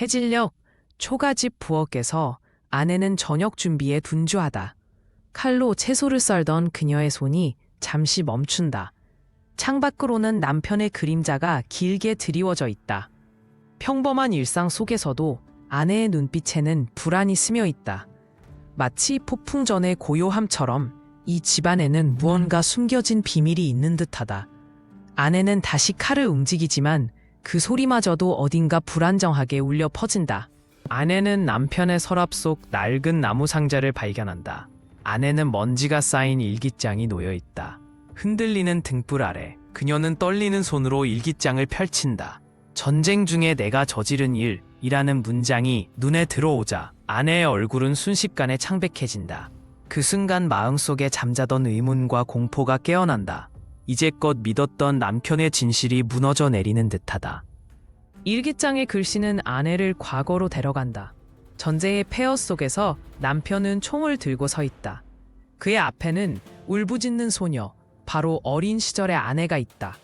해질녘 초가집 부엌에서 아내는 저녁 준비에 분주하다. 칼로 채소를 썰던 그녀의 손이 잠시 멈춘다. 창밖으로는 남편의 그림자가 길게 드리워져 있다. 평범한 일상 속에서도 아내의 눈빛에는 불안이 스며 있다. 마치 폭풍 전의 고요함처럼 이 집안에는 무언가 숨겨진 비밀이 있는 듯하다. 아내는 다시 칼을 움직이지만 그 소리마저도 어딘가 불안정하게 울려 퍼진다. 아내는 남편의 서랍 속 낡은 나무 상자를 발견한다. 안에는 먼지가 쌓인 일기장이 놓여 있다. 흔들리는 등불 아래 그녀는 떨리는 손으로 일기장을 펼친다. 전쟁 중에 내가 저지른 일이라는 문장이 눈에 들어오자 아내의 얼굴은 순식간에 창백해진다. 그 순간 마음속에 잠자던 의문과 공포가 깨어난다. 이제껏 믿었던 남편의 진실이 무너져 내리는 듯하다. 일기장의 글씨는 아내를 과거로 데려간다. 전쟁의 폐허 속에서 남편은 총을 들고 서 있다. 그의 앞에는 울부짖는 소녀, 바로 어린 시절의 아내가 있다.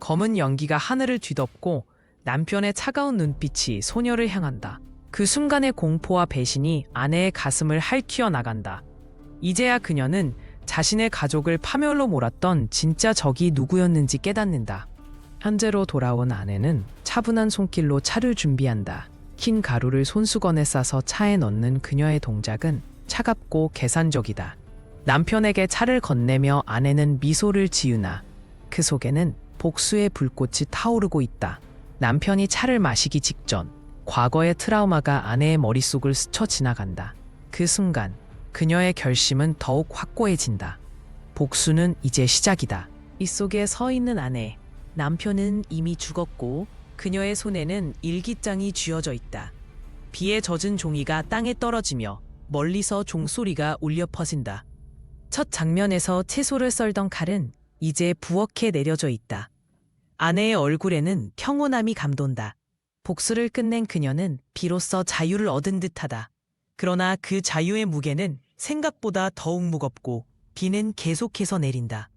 검은 연기가 하늘을 뒤덮고 남편의 차가운 눈빛이 소녀를 향한다. 그 순간의 공포와 배신이 아내의 가슴을 할퀴어 나간다. 이제야 그녀는 자신의 가족을 파멸로 몰았던 진짜 적이 누구였는지 깨닫는다. 현재로 돌아온 아내는 차분한 손길로 차를 준비한다. 흰 가루를 손수건에 싸서 차에 넣는 그녀의 동작은 차갑고 계산적이다. 남편에게 차를 건네며 아내는 미소를 지으나 그 속에는 복수의 불꽃이 타오르고 있다. 남편이 차를 마시기 직전 과거의 트라우마가 아내의 머릿속을 스쳐 지나간다. 그 순간 그녀의 결심은 더욱 확고해진다. 복수는 이제 시작이다. 이 속에 서 있는 아내. 남편은 이미 죽었고 그녀의 손에는 일기장이 쥐어져 있다. 비에 젖은 종이가 땅에 떨어지며 멀리서 종소리가 울려 퍼진다. 첫 장면에서 채소를 썰던 칼은 이제 부엌에 내려져 있다. 아내의 얼굴에는 평온함이 감돈다. 복수를 끝낸 그녀는 비로소 자유를 얻은 듯하다. 그러나 그 자유의 무게는 생각보다 더욱 무겁고 비는 계속해서 내린다.